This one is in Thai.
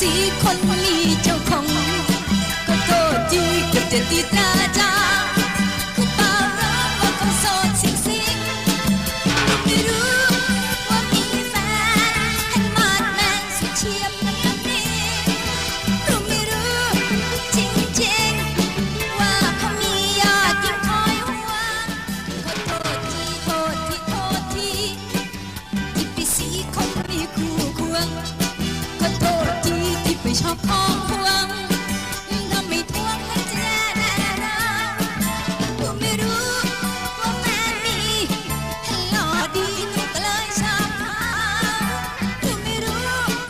สีคนมีเจ้าของ ก็โทษที่เก็จะตีตราจ้า